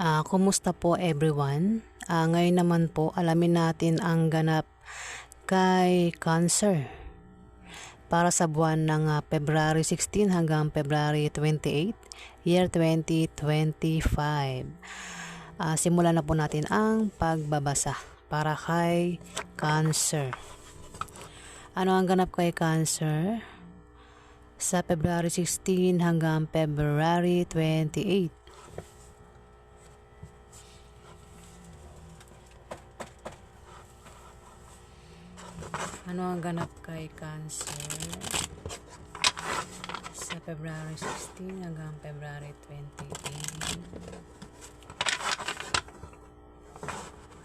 Ah, kumusta po everyone? Ah, ngayon naman po alamin natin ang ganap kay Cancer para sa buwan ng ah, February 16 hanggang February 28, year 2025. Ah, simulan na po natin ang pagbabasa para kay Cancer. Ano ang ganap kay Cancer? Sa February 16 hanggang February 28. Ano ang ganap kay Cancer? Sa February 16 hanggang February 28.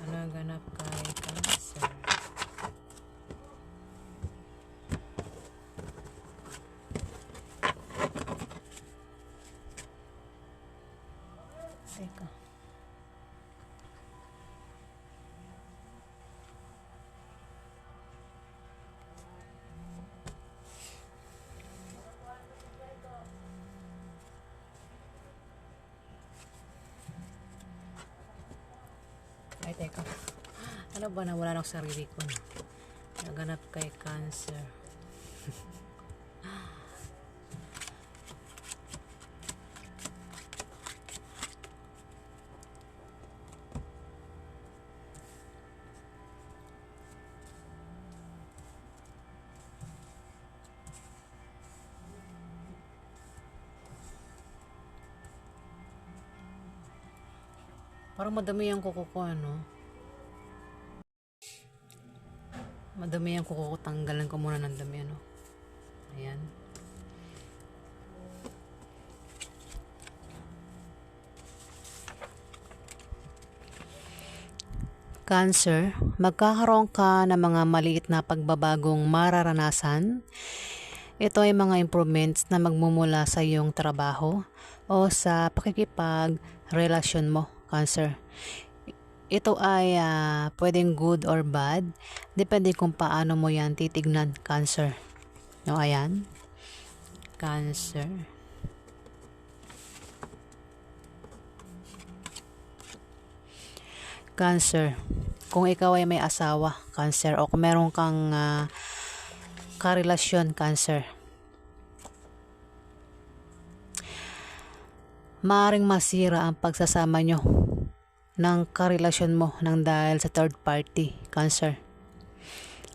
Ano ang ganap kay Cancer? Teka. Ay, teka. Ano ba nawala ng sarili ko? Naganap kay cancer. Parang madami yung kuko ko, ano? Madami yung kuko ko. Tanggalan ko muna ng dami, ano? Ayan. Cancer, magkakaroon ka ng mga maliit na pagbabagong mararanasan. Ito ay mga improvements na magmumula sa iyong trabaho o sa pakikipag-relasyon mo, Cancer. Ito ay ah, pwedeng good or bad. Depende kung paano mo yan titignan, Cancer. No, ayan. Cancer. Cancer. Kung ikaw ay may asawa, Cancer, o kung meron kang ah, karelasyon, Cancer. Maaring masira ang pagsasama nyo ng karelasyon mo ng dahil sa third party, Cancer.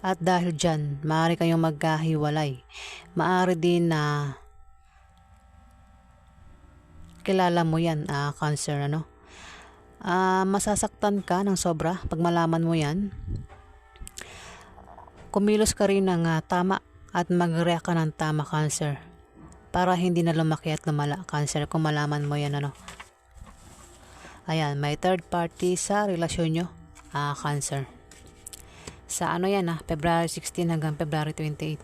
At dahil dyan, maaari kayong magkahiwalay. Maaari din na kilala mo yan, ah, Cancer, ano? Ah, masasaktan ka ng sobra pag malaman mo yan. Kumilos ka rin ng ah, tama at mag-react ka ng tama, Cancer. Para hindi na lumaki at lumala, Cancer, kung malaman mo yan, ano? Ayan, may third party sa relasyon nyo, ah, Cancer. Sa ano yan, ah, February 16 hanggang February 28.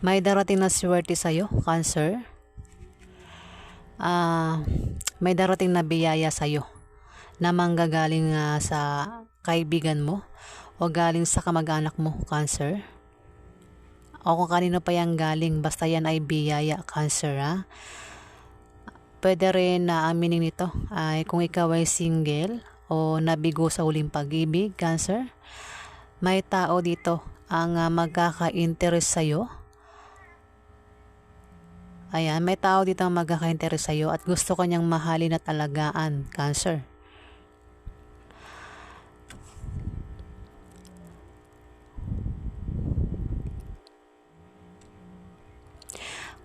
May darating na swerte sa'yo, Cancer. Ah, may darating na biyaya sa'yo na manggagaling ah, sa kaibigan mo o galing sa kamag-anak mo, Cancer. O kung kanino pa yan galing, basta yan ay biyaya, Cancer, ha? Pwede rin na aminin nito ay kung ikaw ay single o nabigo sa huling pag-ibig, Cancer. May tao dito ang ah, magkaka-interest sa'yo Ayan, may tao dito ang magkaka-interest sa'yo at gusto kanyang mahalin at alagaan, Cancer.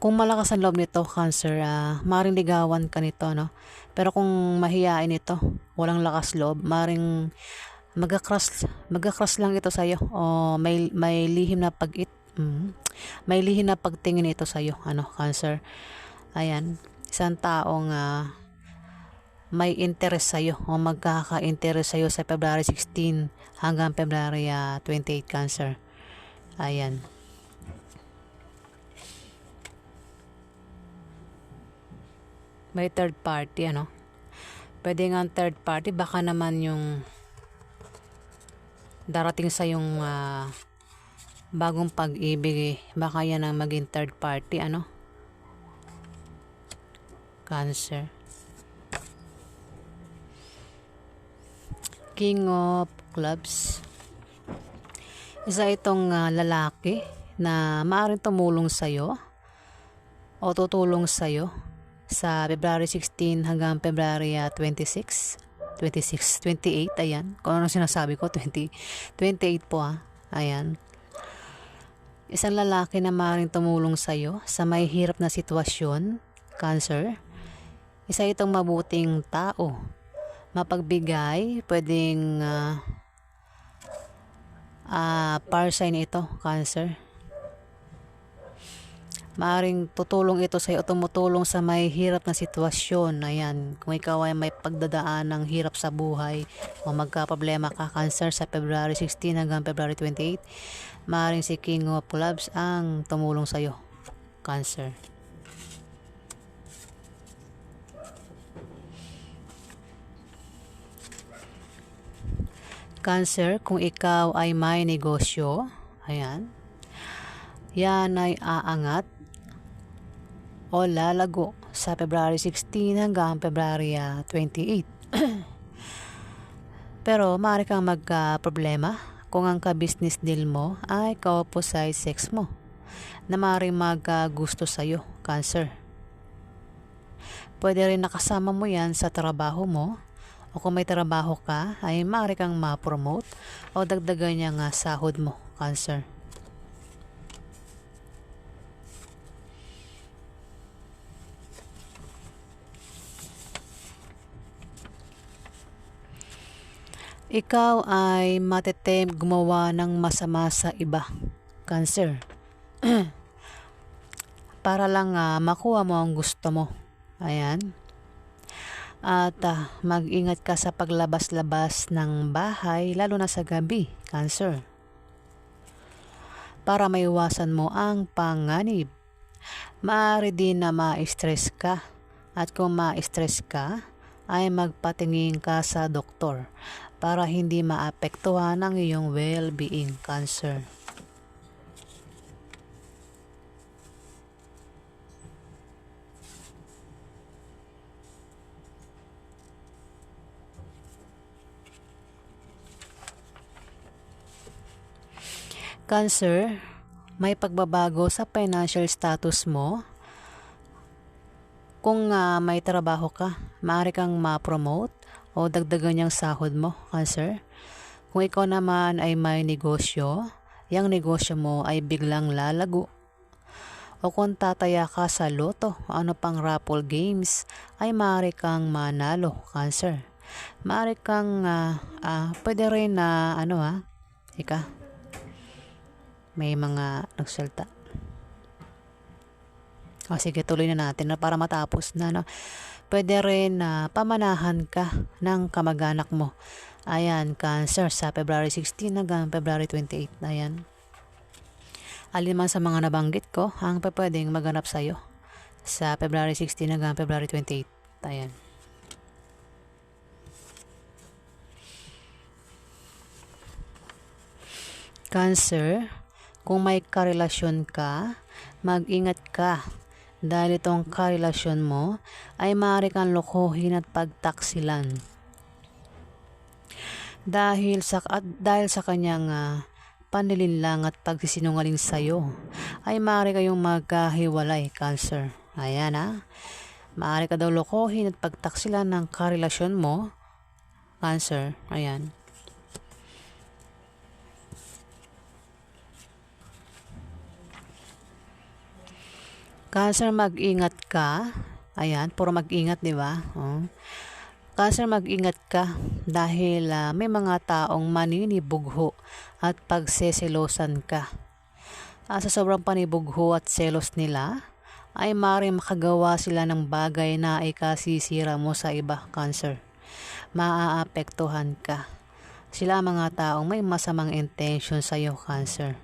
Kung malakas ang loob nito, Cancer, ah, maring ligawan ka nito, no? Pero kung mahihain ito, walang lakas loob, maring magka-crush, magka-crush lang ito sa'yo o may, may lihim na pag-it, mm, may lihim na pagtingin ito sa'yo, ano, Cancer. Ayan, isang taong ah, may interest sa'yo o magkaka-interest sa'yo sa February 16 hanggang February ah, 28 Cancer. Ayan. May third party, ano? Pwede nga third party, baka naman yung darating sa yung ah, bagong pag-ibig eh. Baka yan ang maging third party, ano? Cancer. King of Clubs. Isa itong ah, lalaki na maaaring tumulong sa'yo o tutulong sa'yo sa February 16 hanggang February ah, 26. 26, 28, ayan. Kung ano sinasabi ko, 20, 28 po ah. Ayan. Isang lalaki na maaaring tumulong sa'yo sa may hirap na sitwasyon, cancer. Isa itong mabuting tao. Mapagbigay, pwedeng ah ah par ito, cancer. Maaring tutulong ito sa iyo, tumutulong sa may hirap na sitwasyon. Ayan, kung ikaw ay may pagdadaan ng hirap sa buhay o magka-problema ka, cancer sa February 16 hanggang February 28, maaring si King of Clubs ang tumulong sa iyo, cancer. Cancer, kung ikaw ay may negosyo, ayan, yan ay aangat o lalago sa February 16 hanggang February ah, 28. Pero maaari kang magka-problema kung ang ka-business deal mo ay ka-opposite sex mo na maaaring maggusto sa'yo, cancer. Pwede rin nakasama mo yan sa trabaho mo o kung may trabaho ka ay maaari kang ma-promote o dagdagan niya nga sahod mo, cancer. Ikaw ay matetem gumawa ng masama sa iba, cancer. Para lang ah, makuha mo ang gusto mo. Ayan. At ah, mag-ingat ka sa paglabas-labas ng bahay, lalo na sa gabi, cancer. Para maiwasan mo ang panganib. Maaari din na ma-stress ka. At kung ma-stress ka, ay magpatingin ka sa doktor para hindi maapektuhan ang iyong well-being cancer. Cancer, may pagbabago sa financial status mo. Kung ah, may trabaho ka, maaari kang ma-promote o dagdagan niyang sahod mo, cancer. Kung ikaw naman ay may negosyo, yung negosyo mo ay biglang lalago. O kung tataya ka sa loto o ano pang raffle games, ay maaari kang manalo, cancer. Maaari kang, ah, ah, pwede rin na, ano ha, ika, may mga nagsalta. O sige, tuloy na natin na para matapos na. No? Pwede rin na pamanahan ka ng kamag-anak mo. Ayan, cancer sa February 16 hanggang February 28. Ayan. Alin man sa mga nabanggit ko, ang pwedeng maganap sa'yo sa February 16 hanggang February 28. Ayan. Cancer, kung may karelasyon ka, mag-ingat ka dahil itong karelasyon mo ay maaari kang lokohin at pagtaksilan. Dahil sa at dahil sa kanyang uh, panlilinlang at pagsisinungaling sa iyo, ay maaari kayong magkahiwalay, Cancer. Ayan ha. Maaari ka daw lokohin at pagtaksilan ng karelasyon mo, Cancer. Ayan. Cancer, mag-ingat ka. Ayan, puro mag-ingat, di ba? Oh. Cancer, mag-ingat ka dahil uh, may mga taong maninibugho at pagseselosan ka. Uh, sa sobrang panibugho at selos nila, ay maaaring makagawa sila ng bagay na ikasisira mo sa iba, Cancer. Maaapektuhan ka. Sila mga taong may masamang intention sa iyo, Cancer.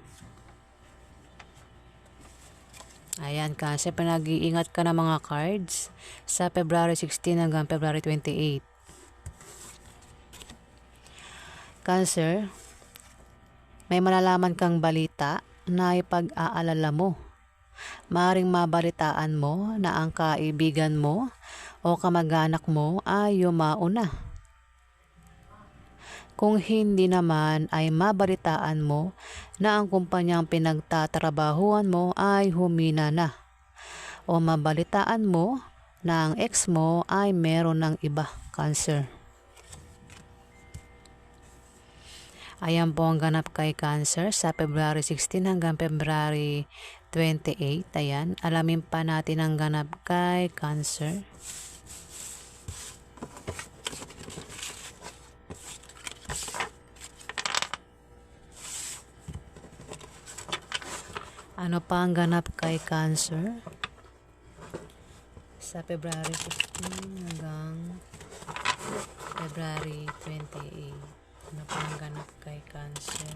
Ayan, kasi pinag-iingat ka ng mga cards sa February 16 hanggang February 28. Cancer, may malalaman kang balita na ipag-aalala mo. Maring mabalitaan mo na ang kaibigan mo o kamag-anak mo ay yumao na. Kung hindi naman ay mabalitaan mo na ang kumpanyang pinagtatrabahuan mo ay humina na. O mabalitaan mo na ang ex mo ay meron ng iba, cancer. Ayan po ang ganap kay Cancer sa February 16 hanggang February 28. Ayan, alamin pa natin ang ganap kay Cancer. Ano pa ang ganap kay Cancer? Sa February 16 hanggang February 28. Ano pa ang ganap kay Cancer?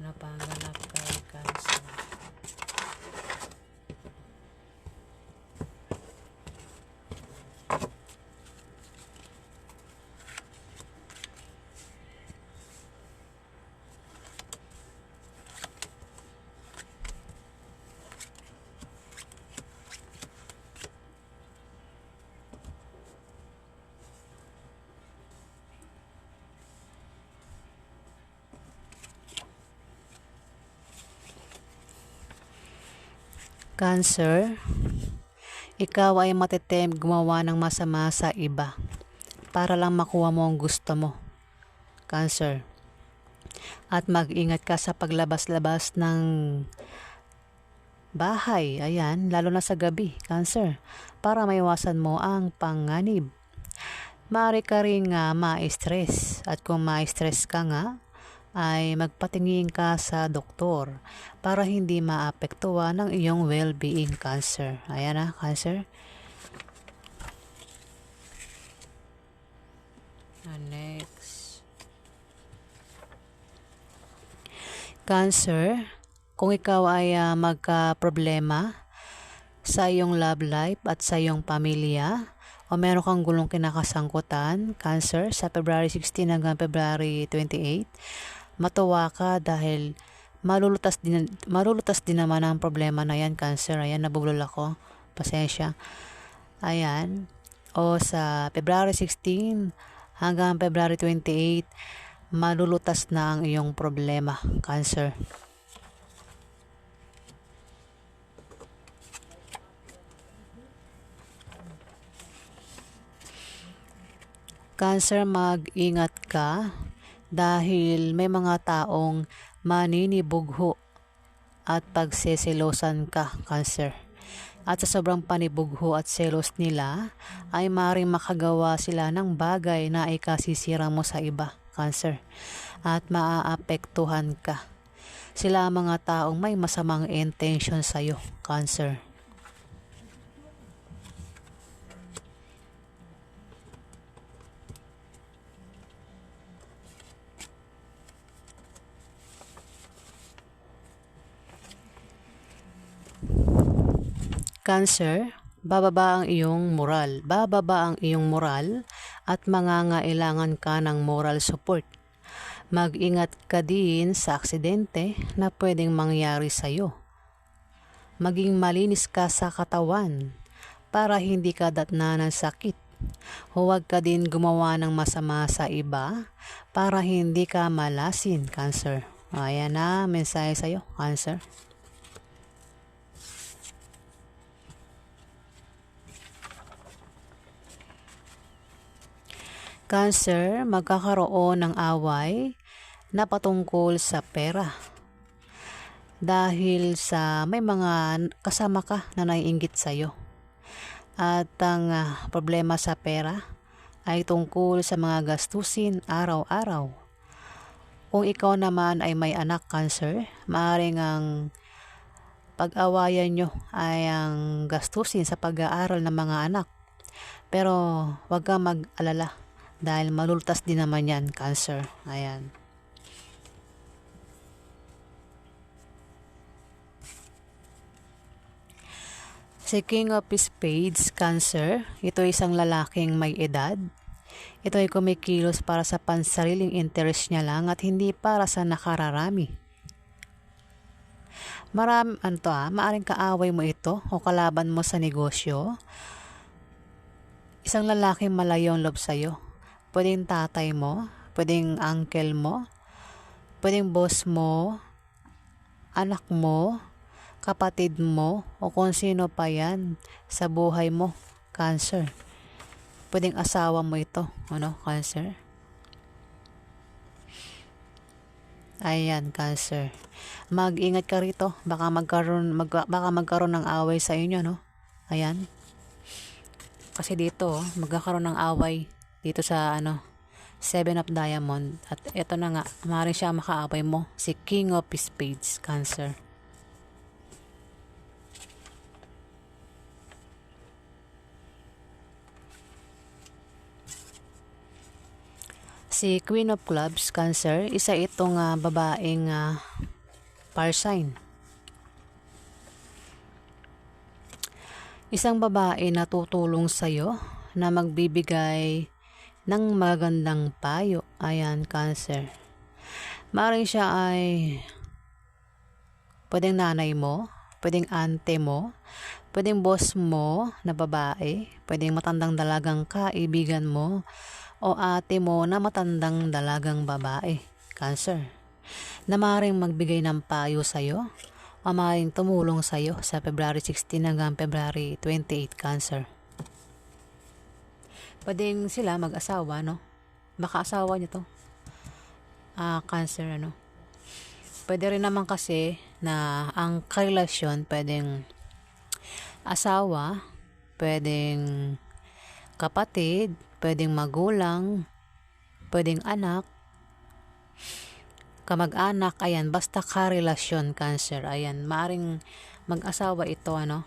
Ano pa ang ganap kay Cancer? Cancer, ikaw ay matitem gumawa ng masama sa iba para lang makuha mo ang gusto mo. Cancer. At mag-ingat ka sa paglabas-labas ng bahay, ayan, lalo na sa gabi, Cancer, para maiwasan mo ang panganib. Maaari ka rin nga ma-stress at kung ma-stress ka nga, ay magpatingin ka sa doktor para hindi maapektuhan ng iyong well-being cancer. Ayan na, cancer. And next. Cancer, kung ikaw ay uh, magka-problema sa iyong love life at sa iyong pamilya, o meron kang gulong kinakasangkutan, cancer, sa February 16 hanggang February 28, matuwa ka dahil malulutas din, malulutas din naman ang problema na yan, cancer. Ayan, nabulol ako. Pasensya. Ayan. O sa February 16 hanggang February 28, malulutas na ang iyong problema, cancer. Cancer, mag-ingat ka dahil may mga taong maninibugho at pagseselosan ka, cancer. At sa sobrang panibugho at selos nila, ay maring makagawa sila ng bagay na ikasisira mo sa iba, cancer. At maaapektuhan ka. Sila mga taong may masamang intention sa'yo, cancer. Cancer, bababa ang iyong moral. Bababa ang iyong moral at mangangailangan ka ng moral support. Mag-ingat ka din sa aksidente na pwedeng mangyari sa iyo. Maging malinis ka sa katawan para hindi ka datna ng sakit. Huwag ka din gumawa ng masama sa iba para hindi ka malasin, Cancer. Ayan na, mensahe sa iyo, Cancer. Cancer, magkakaroon ng away na patungkol sa pera. Dahil sa may mga kasama ka na naiinggit sa'yo. At ang uh, problema sa pera ay tungkol sa mga gastusin araw-araw. Kung ikaw naman ay may anak cancer, maaaring ang pag-awayan nyo ay ang gastusin sa pag-aaral ng mga anak. Pero huwag kang mag-alala dahil malultas din naman yan, cancer. Ayan. Si King of Spades, Cancer, ito isang lalaking may edad. Ito ay kumikilos para sa pansariling interest niya lang at hindi para sa nakararami. Marami, ano to ah, maaring kaaway mo ito o kalaban mo sa negosyo. Isang lalaki malayo ang loob sa'yo. Pwedeng tatay mo, pwedeng uncle mo, pwedeng boss mo, anak mo, kapatid mo, o kung sino pa yan sa buhay mo, cancer. Pwedeng asawa mo ito, ano, cancer. Ayan, cancer. Mag-ingat ka rito. Baka magkaroon, mag, baka magkaroon ng away sa inyo, no? Ayan. Kasi dito, oh, magkakaroon ng away dito sa, ano, Seven of Diamond. At ito na nga, maaaring siya makaaway mo. Si King of Spades, cancer. Si Queen of Clubs, Cancer, isa itong uh, babaeng uh, fire sign. Isang babae na tutulong sa'yo na magbibigay ng magandang payo. Ayan, Cancer. Maring siya ay pwedeng nanay mo, pwedeng ante mo, pwedeng boss mo na babae, pwedeng matandang dalagang kaibigan mo, o ate mo na matandang dalagang babae, cancer, na maaaring magbigay ng payo sa iyo o maaaring tumulong sa iyo sa February 16 hanggang February 28, cancer. Pwedeng sila mag-asawa, no? Baka asawa niyo to. Ah, uh, cancer, ano? Pwede rin naman kasi na ang karelasyon pwedeng asawa, pwedeng kapatid, pwedeng magulang, pwedeng anak, kamag-anak, ayan, basta karelasyon, cancer, ayan, maaring mag-asawa ito, ano,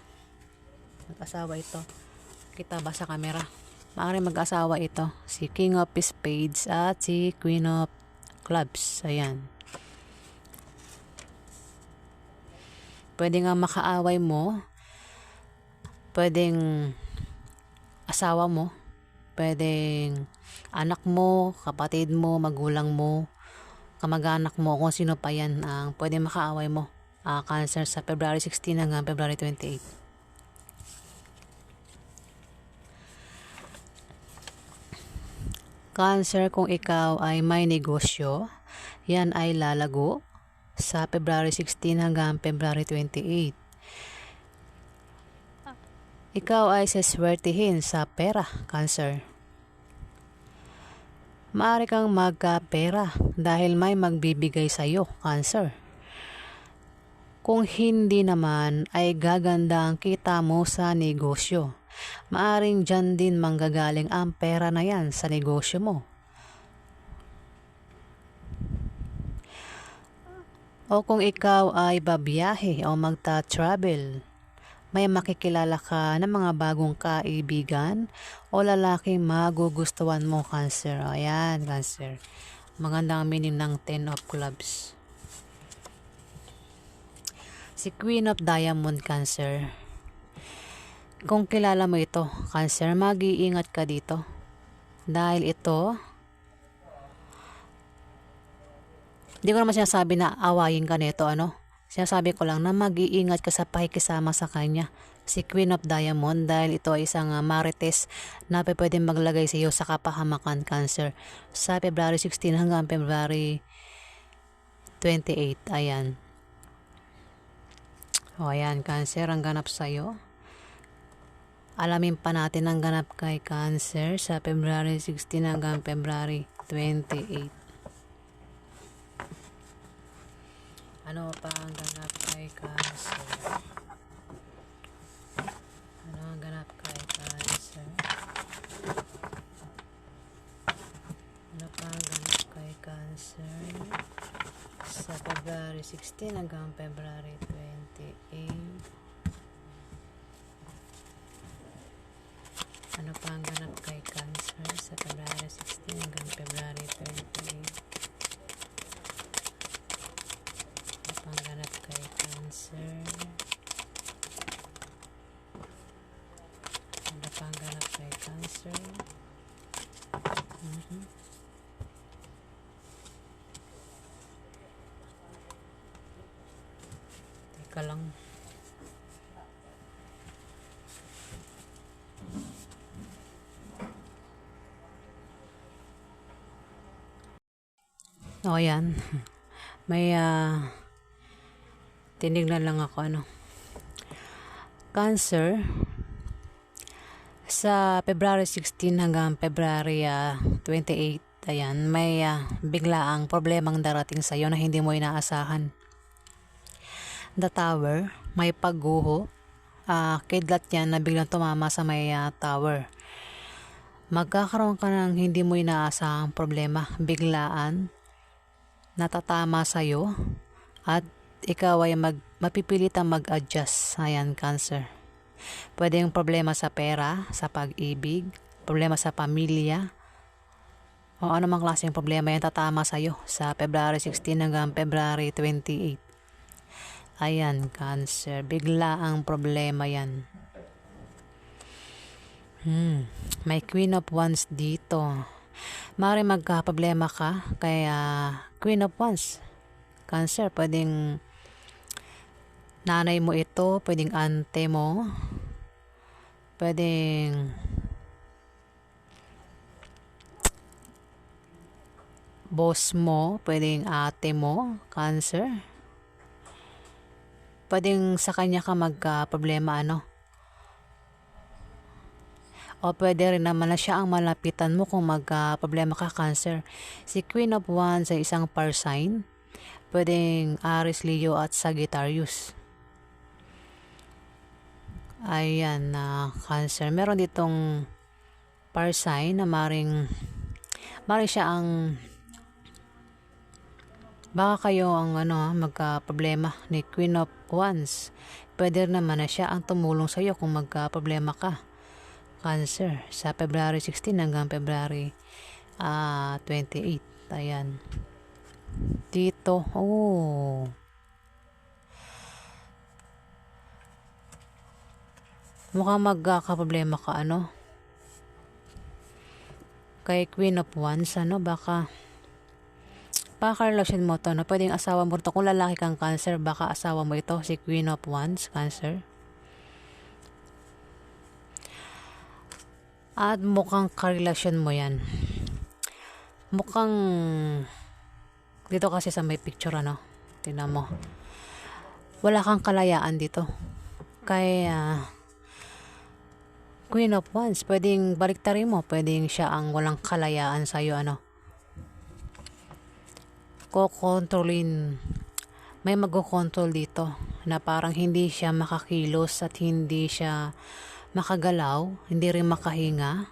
mag-asawa ito, kita ba sa camera, maaring mag-asawa ito, si King of Spades at si Queen of Clubs, ayan, pwede nga makaaway mo, pwedeng asawa mo, pwedeng anak mo, kapatid mo, magulang mo, kamag-anak mo, kung sino pa yan ang pwede makaaway mo. Uh, cancer sa February 16 hanggang February 28. Cancer kung ikaw ay may negosyo, yan ay lalago sa February 16 hanggang February 28. Ikaw ay saswertihin sa pera, Cancer. Maaari kang magkapera dahil may magbibigay sa iyo, Cancer. Kung hindi naman ay gaganda ang kita mo sa negosyo. Maaring dyan din manggagaling ang pera na yan sa negosyo mo. O kung ikaw ay babiyahe o magta-travel, may makikilala ka ng mga bagong kaibigan o lalaking magugustuhan mo, Cancer. Ayan, Cancer. Magandang meaning ng 10 of clubs. Si Queen of Diamond, Cancer. Kung kilala mo ito, Cancer, mag-iingat ka dito. Dahil ito, hindi ko naman sinasabi na awayin ka nito, ano? Sinasabi ko lang na mag-iingat ka sa pakikisama sa kanya. Si Queen of Diamond dahil ito ay isang uh, marites na pwedeng maglagay sa iyo sa kapahamakan cancer sa February 16 hanggang February 28. Ayan. O ayan, cancer ang ganap sa iyo. Alamin pa natin ang ganap kay cancer sa February 16 hanggang February 28. Ano pa ang ganap kay Cancer? Ano ang ganap kay Cancer? Ano pa ang ganap kay Cancer? Sa February 16 hanggang February 28. Ano pa ang ganap kay Cancer sa February 16 hanggang February 28? pangganap kay cancer ano pangganap kay cancer Mhm. Teka lang. O, yan. May, ah, tinignan lang ako, ano. Cancer, sa February 16 hanggang February ah, 28, ayan, may ah, biglaang problemang darating sa'yo na hindi mo inaasahan. The Tower, may pagguho, ah, kidlat yan na biglang tumama sa may ah, tower. Magkakaroon ka ng hindi mo inaasahang problema, biglaan, natatama sa'yo, at ikaw ay mag, mapipilitang mag-adjust. Ayan, cancer. Pwede yung problema sa pera, sa pag-ibig, problema sa pamilya, o anumang klaseng problema yan tatama sa'yo sa February 16 hanggang February 28. Ayan, cancer. Bigla ang problema yan. Hmm. May Queen of Wands dito. Mari magka-problema ka, kaya Queen of Wands. Cancer, pwedeng nanay mo ito, pwedeng ante mo, pwedeng boss mo, pwedeng ate mo, cancer. Pwedeng sa kanya ka magka-problema ano. O pwede rin naman na siya ang malapitan mo kung magka-problema ka, cancer. Si Queen of Wands ay isang par sign. Pwedeng Aries, Leo at Sagittarius. Ayan na cancer. Meron ditong par sign na maring maring siya ang baka kayo ang ano magka-problema ni Queen of Wands. Pwede naman na siya ang tumulong sa iyo kung magka-problema ka. Cancer sa February 16 hanggang February ah 28. Ayan. Dito. Oh. Mukhang magkakaproblema ka, ano? Kay Queen of Wands, ano, baka baka-relasyon mo to, no? Pwedeng asawa mo to. Kung lalaki kang cancer, baka asawa mo ito, si Queen of Wands, cancer. At mukhang karelasyon mo yan. Mukhang dito kasi sa may picture ano. Tingnan mo. Wala kang kalayaan dito. Kaya Queen of Wands, pwedeng baliktarin mo. Pwedeng siya ang walang kalayaan sa'yo ano. Kokontrolin. May magkocontrol dito na parang hindi siya makakilos at hindi siya makagalaw, hindi rin makahinga,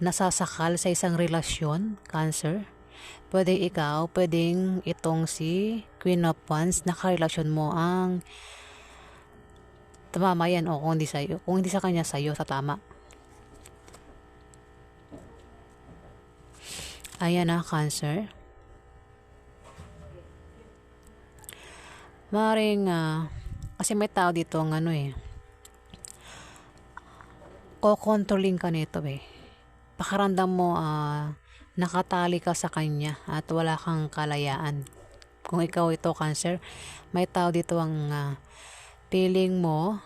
nasasakal sa isang relasyon, cancer. Pwede ikaw, pwedeng itong si Queen of Wands, nakarelasyon mo ang tama yan o kung hindi sa'yo, kung hindi sa kanya sa'yo, sa tama. Ayan na, cancer. Maring, ah, kasi may tao dito ang ano eh, kokontrolin ka nito eh. Pakaramdam mo ah, nakatali ka sa kanya at wala kang kalayaan. Kung ikaw ito cancer, may tao dito ang ah, feeling mo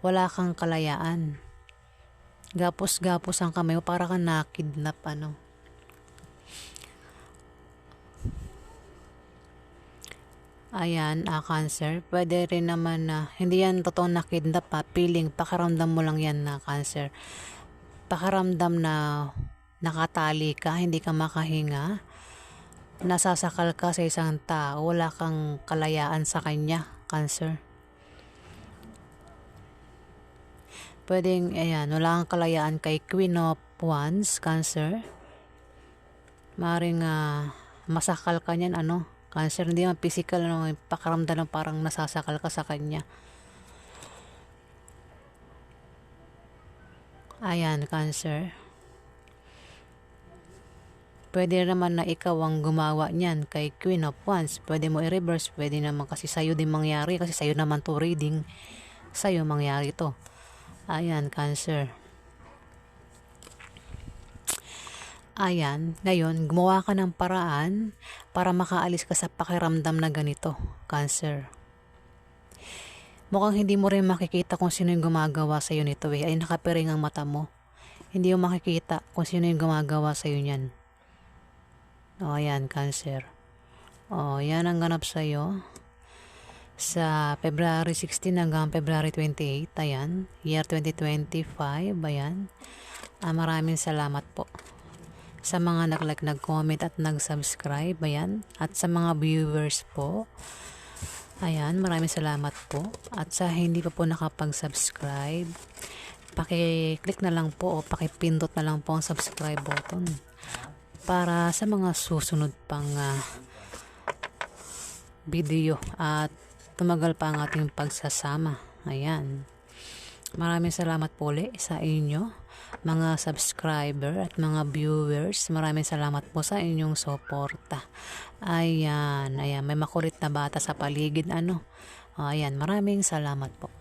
wala kang kalayaan. Gapos-gapos ang kamay mo para kang nakidnap ano. Ayan, ah, cancer. Pwede rin naman na, hindi yan totoo na kidnap pa, feeling, pakaramdam mo lang yan na cancer. Pakaramdam na nakatali ka, hindi ka makahinga, nasasakal ka sa isang tao, wala kang kalayaan sa kanya, cancer. Pwedeng, ayan, wala kang kalayaan kay Queen of Wands, cancer. Maring uh, masakal ka niyan, ano, Cancer, hindi man physical, ano, pakaramdam ng parang nasasakal ka sa kanya. Ayan, cancer. Pwede naman na ikaw ang gumawa niyan kay Queen of Wands. Pwede mo i-reverse, pwede naman kasi sa'yo din mangyari. Kasi sa'yo naman to reading. Sa'yo mangyari to. Ayan, cancer. Ayan, ngayon, gumawa ka ng paraan para makaalis ka sa pakiramdam na ganito, cancer. Mukhang hindi mo rin makikita kung sino yung gumagawa sa'yo nito eh. Ay nakapiring ang mata mo. Hindi mo makikita kung sino yung gumagawa sa'yo niyan. O, ayan, cancer. O, yan ang ganap sa'yo. Sa February 16 hanggang February 28, ayan. Year 2025, ayan. Ah, maraming salamat po sa mga nag-like, nag-comment at nag-subscribe. Ayan. At sa mga viewers po. Ayan, maraming salamat po. At sa hindi pa po nakapag-subscribe, paki-click na lang po o paki-pindot na lang po ang subscribe button para sa mga susunod pang ah, video at tumagal pa ang ating pagsasama. Ayan. Maraming salamat po ulit sa inyo, mga subscriber at mga viewers. Maraming salamat po sa inyong suporta. Ayan, ayan, may makulit na bata sa paligid, ano. Ayan, maraming salamat po.